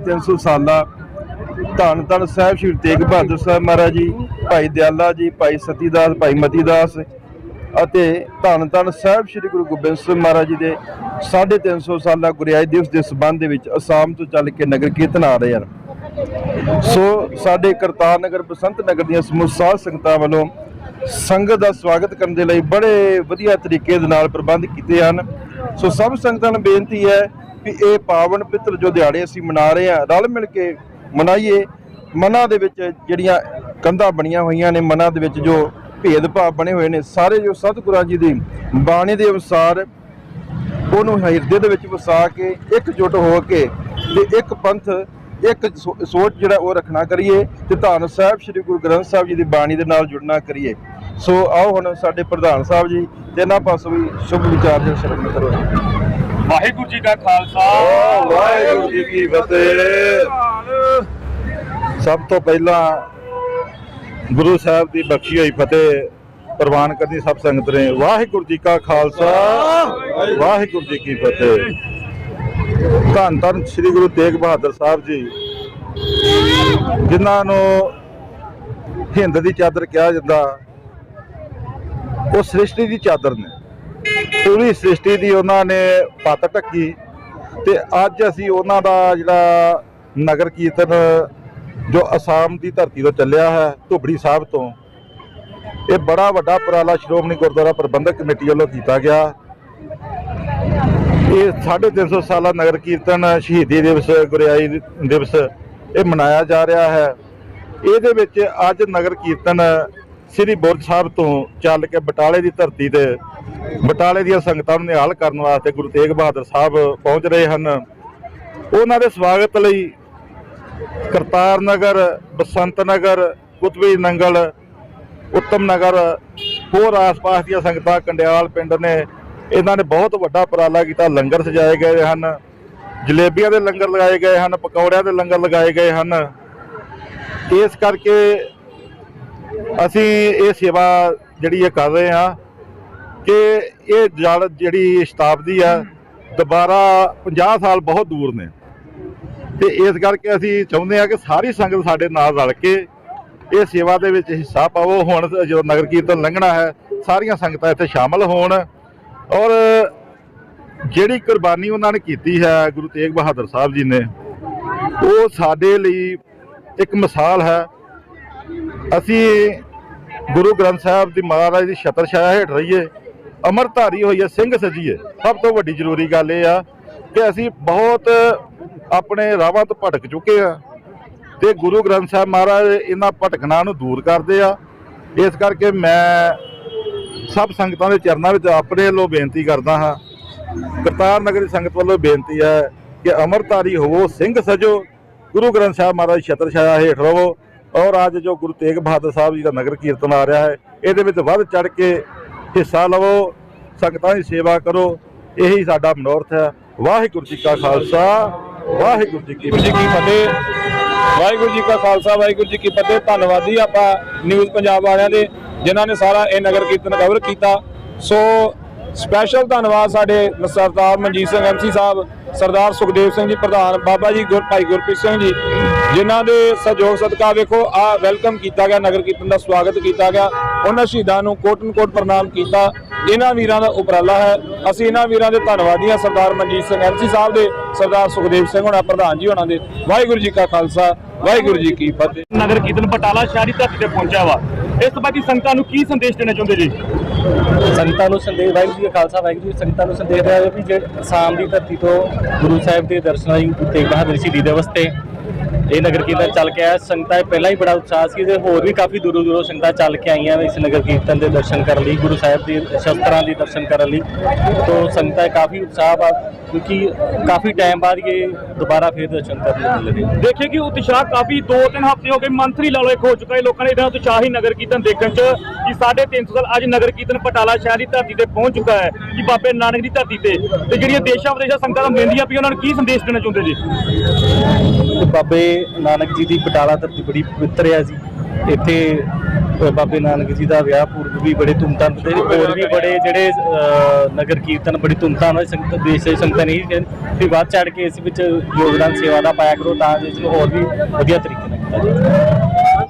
300 ਸਾਲਾ ਧੰਨ ਧੰਨ ਸਾਹਿਬ ਸ਼੍ਰੀ ਤੇਗ ਬਹਾਦਰ ਸਾਹਿਬ ਮਹਾਰਾਜ ਜੀ, ਭਾਈ ਦਿਆਲਾ ਜੀ, ਭਾਈ ਸਤੀਦਾਸ, ਭਾਈ ਮਤੀਦਾਸ ਅਤੇ ਧੰਨ ਧੰਨ ਸਾਹਿਬ ਸ਼੍ਰੀ ਗੁਰੂ ਗੋਬਿੰਦ ਸਿੰਘ ਮਹਾਰਾਜ ਜੀ ਦੇ 350 ਸਾਲਾ ਗੁਰਿਆਈ ਦਿਵਸ ਦੇ ਸਬੰਧ ਦੇ ਵਿੱਚ ਅਸਾਮ ਤੋਂ ਚੱਲ ਕੇ ਨਗਰ ਕੀਰਤਨ ਆ ਰਹੇ ਹਨ। ਸੋ ਸਾਡੇ ਕਰਤਾਰ ਨਗਰ, ਬਸੰਤ ਨਗਰ ਦੀਆਂ ਸਮੂਹ ਸਾਧ ਸੰਗਤਾਂ ਵੱਲੋਂ ਸੰਗਤ ਦਾ ਸਵਾਗਤ ਕਰਨ ਦੇ ਲਈ ਬੜੇ ਵਧੀਆ ਤਰੀਕੇ ਦੇ ਨਾਲ ਪ੍ਰਬੰਧ ਕੀਤੇ ਹਨ। ਸੋ ਸਭ ਸੰਗਤਾਂ ਨੂੰ ਬੇਨਤੀ ਹੈ ਵੀ ਇਹ ਪਾਵਨ ਪਿੱਤਰ ਜੋ ਦਿਹਾੜੇ ਅਸੀਂ ਮਨਾ ਰਹੇ ਹਾਂ, ਰਲ ਮਿਲ ਕੇ ਮਨਾਈਏ। ਮਨਾਂ ਦੇ ਵਿੱਚ ਜਿਹੜੀਆਂ ਕੰਧਾਂ ਬਣੀਆਂ ਹੋਈਆਂ ਨੇ, ਮਨਾਂ ਦੇ ਵਿੱਚ ਜੋ ਭੇਦਭਾਵ ਬਣੇ ਹੋਏ ਨੇ, ਸਾਰੇ ਜੋ ਸਤਿਗੁਰਾਂ ਜੀ ਦੀ ਬਾਣੀ ਦੇ ਅਨੁਸਾਰ ਉਹਨੂੰ ਹਿਰਦੇ ਦੇ ਵਿੱਚ ਵਸਾ ਕੇ ਇਕਜੁੱਟ ਹੋ ਕੇ ਤੇ ਇੱਕ ਪੰਥ, ਇੱਕ ਸੋ- ਸੋਚ ਜਿਹੜਾ ਉਹ ਰੱਖਣਾ ਕਰੀਏ ਤੇ ਧੰਨ ਸਾਹਿਬ ਸ੍ਰੀ ਗੁਰੂ ਗ੍ਰੰਥ ਸਾਹਿਬ ਜੀ ਦੀ ਬਾਣੀ ਦੇ ਨਾਲ ਜੁੜਨਾ ਕਰੀਏ। ਸੋ ਆਓ ਹੁਣ ਸਾਡੇ ਪ੍ਰਧਾਨ ਸਾਹਿਬ ਜੀ, ਤੇ ਇਹਨਾਂ ਪਾਸੋਂ ਵੀ ਸ਼ੁਭ ਵਿਚਾਰ ਦੇ ਸ਼ਰਨ ਕਰੋ। ਵਾਹਿਗੁਰੂ ਜੀ ਕਾ ਖਾਲਸਾ। ਵਾਹਿਗੁਰੂ ਜੀ ਕੀ ਫਤਿਹ। ਸਭ ਤੋਂ ਪਹਿਲਾਂ ਗੁਰੂ ਸਾਹਿਬ ਦੀ ਬਖਸ਼ੀ ਹੋਈ ਫਤਿਹ ਪ੍ਰਵਾਨ ਕਰਨੀ ਸਭ ਸੰਗਤ ਨੇ। ਵਾਹਿਗੁਰੂ ਜੀ ਕਾ ਖਾਲਸਾ। ਵਾਹਿਗੁਰੂ ਜੀ ਕੀ ਫਤਿਹ। ਧੰਨ ਧੰਨ ਸ੍ਰੀ ਗੁਰੂ ਤੇਗ ਬਹਾਦਰ ਸਾਹਿਬ ਜੀ, ਜਿਨ੍ਹਾਂ ਨੂੰ ਹਿੰਦ ਦੀ ਚਾਦਰ ਕਿਹਾ ਜਾਂਦਾ। ਉਹ ਸ੍ਰਿਸ਼ਟੀ ਦੀ ਚਾਦਰ ਨੇ। ਪੂਰੀ ਸ੍ਰਿਸ਼ਟੀ ਦੀ ਉਹਨਾਂ ਨੇ ਪੱਤ ਢੱਕੀ ਤੇ ਅੱਜ ਅਸੀਂ ਉਹਨਾਂ ਦਾ ਜਿਹੜਾ ਨਗਰ ਕੀਰਤਨ ਜੋ ਅਸਾਮ ਦੀ ਧਰਤੀ ਤੋਂ ਚੱਲਿਆ ਹੈ, ਧੁਬੜੀ ਸਾਹਿਬ ਤੋਂ, ਇਹ ਬੜਾ ਵੱਡਾ ਉਪਰਾਲਾ ਸ਼੍ਰੋਮਣੀ ਗੁਰਦੁਆਰਾ ਪ੍ਰਬੰਧਕ ਕਮੇਟੀ ਵੱਲੋਂ ਕੀਤਾ ਗਿਆ। ਇਹ 350 ਸਾਲਾ ਨਗਰ ਕੀਰਤਨ ਸ਼ਹੀਦੀ ਦਿਵਸ, ਗੁਰਿਆਈ ਦਿਵਸ, ਇਹ ਮਨਾਇਆ ਜਾ ਰਿਹਾ ਹੈ। ਇਹਦੇ ਵਿੱਚ ਅੱਜ ਨਗਰ ਕੀਰਤਨ ਸ੍ਰੀ ਬੁਰਜ ਸਾਹਿਬ ਤੋਂ ਚੱਲ ਕੇ ਬਟਾਲੇ ਦੀ ਧਰਤੀ ਤੇ ਬਟਾਲੇ ਦੀਆਂ ਸੰਗਤਾਂ ਨੂੰ ਨਿਹਾਲ ਕਰਨ ਵਾਸਤੇ ਗੁਰੂ ਤੇਗ ਬਹਾਦਰ ਸਾਹਿਬ ਪਹੁੰਚ ਰਹੇ ਹਨ। ਉਹਨਾਂ ਦੇ ਸਵਾਗਤ ਲਈ ਕਰਤਾਰ ਨਗਰ, ਬਸੰਤ ਨਗਰ ਕੁਤਬੀ ਨੰਗਲ, ਉੱਤਮ ਨਗਰ, ਹੋਰ ਆਸ-ਪਾਸ ਦੀਆਂ ਸੰਗਤਾਂ ਕੰਡਿਆਲ ਪਿੰਡ ਨੇ ਇਹਨਾਂ ਨੇ ਬਹੁਤ ਵੱਡਾ ਉਪਰਾਲਾ ਕੀਤਾ। ਲੰਗਰ ਸਜਾਏ ਗਏ ਹਨ, ਜਲੇਬੀਆਂ ਦੇ ਲੰਗਰ ਲਗਾਏ ਗਏ ਹਨ, ਪਕੌੜਿਆਂ ਦੇ ਲੰਗਰ ਲਗਾਏ ਗਏ ਹਨ। ਇਸ ਕਰਕੇ ਅਸੀਂ ਇਹ ਸੇਵਾ ਜਿਹੜੀ ਇਹ ਕਰ ਰਹੇ ਹਾਂ। ਕਿ ਇਹ ਜਲ ਜਿਹੜੀ ਸ਼ਤਾਬਦੀ ਆ, ਦੁਬਾਰਾ 50 ਸਾਲ ਬਹੁਤ ਦੂਰ ਨੇ। ਤੇ ਇਸ ਕਰਕੇ ਅਸੀਂ ਚਾਹੁੰਦੇ ਹਾਂ ਕਿ ਸਾਰੀ ਸੰਗਤ ਸਾਡੇ ਨਾਲ ਰਲ ਕੇ ਇਹ ਸੇਵਾ ਦੇ ਵਿੱਚ ਹਿੱਸਾ ਪਾਵੋ। ਹੁਣ ਜਦੋਂ ਨਗਰ ਕੀਰਤਨ ਲੰਘਣਾ ਹੈ, ਸਾਰੀਆਂ ਸੰਗਤਾਂ ਇੱਥੇ ਸ਼ਾਮਲ ਹੋਣ। ਔਰ ਜਿਹੜੀ ਕੁਰਬਾਨੀ ਉਹਨਾਂ ਨੇ ਕੀਤੀ ਹੈ, ਗੁਰੂ ਤੇਗ ਬਹਾਦਰ ਸਾਹਿਬ ਜੀ ਨੇ, ਉਹ ਸਾਡੇ ਲਈ ਇੱਕ ਮਿਸਾਲ ਹੈ। ਅਸੀਂ ਗੁਰੂ ਗ੍ਰੰਥ ਸਾਹਿਬ ਦੀ ਮਹਾਰਾਜ ਦੀ ਛਤਰ ਛਾਇਆ ਹੇਠ ਰਹੀਏ। ਅਮਰਧਾਰੀ ਹੈ, ਸਿੰਘ ਸਜੀਏ ਸਭ ਤੋਂ ਵੱਡੀ ਜ਼ਰੂਰੀ ਗੱਲ ਇਹ ਆ ਕਿ ਅਸੀਂ ਬਹੁਤ ਆਪਣੇ ਰਾਹਾਂ ਤੋਂ ਭਟਕ ਚੁੱਕੇ ਆ ਤੇ ਗੁਰੂ ਗ੍ਰੰਥ ਸਾਹਿਬ ਮਹਾਰਾਜ ਇਹਨਾਂ ਭਟਕਣਾ ਨੂੰ ਦੂਰ ਕਰਦੇ ਆ। ਇਸ ਕਰਕੇ ਮੈਂ ਸਭ ਸੰਗਤਾਂ ਦੇ ਚਰਨਾਂ ਵਿੱਚ ਆਪਣੇ ਵੱਲੋਂ ਬੇਨਤੀ ਕਰਦਾ ਹਾਂ। ਕਰਤਾਰ ਨਗਰ ਦੀ ਸੰਗਤ ਵੱਲੋਂ ਬੇਨਤੀ ਹੈ ਕਿ ਅਮਰਤਾਰੀ ਹੋਵੋ, ਸਿੰਘ ਸਜੋ, ਗੁਰੂ ਗ੍ਰੰਥ ਸਾਹਿਬ ਮਹਾਰਾਜ ਛਤਰ ਛਾਇਆ ਹੇਠ ਰਹੋ ਔਰ ਅੱਜ ਜੋ ਗੁਰੂ ਤੇਗ ਬਹਾਦਰ ਸਾਹਿਬ ਜੀ ਦਾ ਨਗਰ ਕੀਰਤਨ ਆ ਰਿਹਾ ਹੈ, ਇਹਦੇ ਵਿੱਚ ਵੱਧ ਚੜ ਕੇ ਹਿੱਸਾ ਲਵੋ ਸੰਗਤਾਂ ਦੀ ਸੇਵਾ ਕਰੋ ਇਹੀ ਸਾਡਾ ਮਨੋਰਥ ਹੈ। ਵਾਹਿਗੁਰੂ ਜੀ ਕਾ ਖਾਲਸਾ ਵਾਹਿਗੁਰੂ ਜੀ ਕੀ ਫਤਿਹ। ਵਾਹਿਗੁਰੂ ਜੀ ਕਾ ਖਾਲਸਾ ਵਾਹਿਗੁਰੂ ਜੀ ਕੀ ਫਤਿਹ। ਧੰਨਵਾਦੀ ਆਪਾਂ ਨਿਊਜ਼ ਪੰਜਾਬ ਵਾਲਿਆਂ ਦੇ ਜਿਨ੍ਹਾਂ ਨੇ ਸਾਰਾ ਇਹ ਨਗਰ ਕੀਰਤਨ ਕਵਰ ਕੀਤਾ। ਸੋ ਸਪੈਸ਼ਲ ਧੰਨਵਾਦ ਸਾਡੇ ਸਰਦਾਰ ਮਨਜੀਤ ਸਿੰਘ ਐਮਸੀ ਸਾਹਿਬ, ਸਰਦਾਰ ਸੁਖਦੇਵ ਸਿੰਘ ਜੀ, ਪ੍ਰਧਾਨ ਬਾਬਾ ਜੀ ਗੁਰ, ਭਾਈ ਗੁਰਪ੍ਰੀਤ ਸਿੰਘ ਜੀ, ਜਿਨ੍ਹਾਂ ਦੇ ਸਹਿਯੋਗ ਸਦਕਾ ਵੇਖੋ, ਆ ਵੈਲਕਮ ਕੀਤਾ ਗਿਆ, ਨਗਰ ਕੀਰਤਨ ਦਾ ਸਵਾਗਤ ਕੀਤਾ ਗਿਆ। ਉਹਨਾਂ ਸ਼ਹੀਦਾਂ ਨੂੰ ਕੋਟਨ ਕੋਟ ਪ੍ਰਣਾਮ ਕੀਤਾ। ਇਹਨਾਂ ਵੀਰਾਂ ਦਾ ਉਪਰਾਲਾ ਹੈ। ਅਸੀਂ ਇਹਨਾਂ ਵੀਰਾਂ ਦੇ ਧੰਨਵਾਦੀ ਹਾਂ ਸਰਦਾਰ ਮਨਜੀਤ ਸਿੰਘ ਐਮਸੀ ਸਾਹਿਬ ਦੇ, ਸਰਦਾਰ ਸੁਖਦੇਵ ਸਿੰਘ ਹੋਣਾ, ਪ੍ਰਧਾਨ ਜੀ ਹੋਣਾ ਦੇ। ਵਾਹਿਗੁਰੂ ਜੀ ਕਾ ਖਾਲਸਾ, ਵਾਹਿਗੁਰੂ ਜੀ ਕੀ ਫਤਿਹ। ਨਗਰ ਕੀਰਤਨ ਪਟਾਲਾ ਸ਼ਹਿਰੀ ਧਰਤੀ ਤੇ ਪਹੁੰਚਿਆ ਵਾ। ਇਸ ਸੰਬੰਧੀ ਸੰਗਤਾਂ ਨੂੰ ਕੀ ਸੰਦੇਸ਼ ਦੇਣਾ ਚਾਹੁੰਦੇ ਜੀ? ਸੰਗਤਾਂ ਨੂੰ ਸੰਦੇਸ਼, ਵਾਹਿਗੁਰੂ ਜੀ ਕਾ ਖਾਲਸਾ, ਵਾਹਿਗੁਰੂ ਜੀ ਸੰਗਤਾਂ ਨੂੰ ਸੰਦੇਸ਼ ਹੈ ਵੀ ਜੇ ਅਸਾਮ ਦੀ ਧਰਤੀ ਤੋਂ ਗੁਰੂ ਸਾਹਿਬ ਦੇ ਦਰਸ਼ਨਾਂ ਲਈ ਗੁਰੂ ਤੇਗ ਬਹਾਦਰ ਸ਼ਹੀਦੀ ਦਿਵਸ ਤੇ ਇਹ ਨਗਰ ਕੀਰਤਨ ਚੱਲ ਕੇ ਆਇਆ। ਸੰਗਤਾਂ 'ਚ ਪਹਿਲਾਂ ਹੀ ਬੜਾ ਉਤਸ਼ਾਹ ਸੀ ਤੇ ਹੋਰ ਵੀ ਕਾਫੀ ਦੂਰੋਂ ਦੂਰੋਂ ਸੰਗਤਾਂ ਚੱਲ ਕੇ ਆਈਆਂ ਇਸ ਨਗਰ ਕੀਰਤਨ ਦੇ ਦਰਸ਼ਨ ਕਰਨ ਲਈ ਗੁਰੂ ਸਾਹਿਬ ਦੇ ਸ਼ਸਤਰਾਂ ਦੇ ਦਰਸ਼ਨ ਕਰਨ ਲਈ। ਤੋਂ ਸੰਗਤਾਂ ਕਾਫੀ ਉਤਸ਼ਾਹ ਆ ਕਿਉਂਕਿ ਕਾਫੀ ਟਾਈਮ ਬਾਅਦ ਇਹ ਦੁਬਾਰਾ ਫਿਰ ਦਰਸ਼ਨ ਕਰਨ ਰਹੇ ਦੇਖੇ ਕਿ ਉਤਸ਼ਾਹ ਕਾਫੀ 2-3 ਹਫ਼ਤੇ ਹੋ ਗਏ ਮੰਥਲੀ ਲਾ ਇੱਕ ਹੋ ਚੁੱਕਾ ਹੈ। ਲੋਕਾਂ ਨੇ ਇਦਾਂ ਉਤਸ਼ਾਹੀ ਨਗਰ ਕੀਰਤਨ ਦੇਖਣ ਚ ਕਿ 350 ਸਾਲ ਅੱਜ ਨਗਰ ਕੀਰਤਨ ਬਟਾਲਾ ਸ਼ਹਿਰੀ ਧਰਤੀ ਤੇ ਪਹੁੰਚ ਚੁੱਕਾ ਹੈ ਕਿ ਬਾਬੇ ਨਾਨਕ ਦੀ ਧਰਤੀ ਤੇ। ਤੇ ਜਿਹੜੀਆਂ ਦੇਸ਼ਾਂ ਵਿਦੇਸ਼ਾਂ ਸੰਗਤਾਂ ਨੂੰ ਮਿਲਦੀਆਂ ਪਈ ਉਹਨਾਂ ਨੂੰ ਕੀ ਸੰਦੇਸ਼ ਦੇਣਾ ਚਾਹੁੰਦੇ ਜੀ? ਬਾਬੇ ਨਾਨਕ ਜੀ ਦੀ ਬਟਾਲਾ ਧਰਤੀ ਬੜੀ ਪਵਿੱਤਰ ਹੈ ਜੀ। ਇੱਥੇ ਬਾਬੇ ਨਾਨਕ ਜੀ ਦਾ ਵਿਆਹ ਪੂਰਬ ਵੀ ਬੜੇ ਧੂਮਧਾਮ ਤੇ ਹੋਰ ਵੀ ਬੜੇ ਜਿਹੜੇ ਨਗਰ ਕੀਰਤਨ ਬੜੀ ਧੂਮਧਾਮ ਨਾਲ ਸੰਗਤ ਦੇਸ਼ ਦੇ ਸੰਗਤਾਂ ਨਹੀਂ ਵੀ ਵੱਧ ਚੜ ਕੇ ਇਸ ਵਿੱਚ ਯੋਗਦਾਨ ਸੇਵਾ ਦਾ ਪਾਇਆ ਕਰੋ ਤਾਂ ਇਸ ਨੂੰ ਹੋਰ ਵੀ ਵਧੀਆ ਤਰੀਕੇ ਨਾਲ ਕੀਤਾ ਜਾਵੇ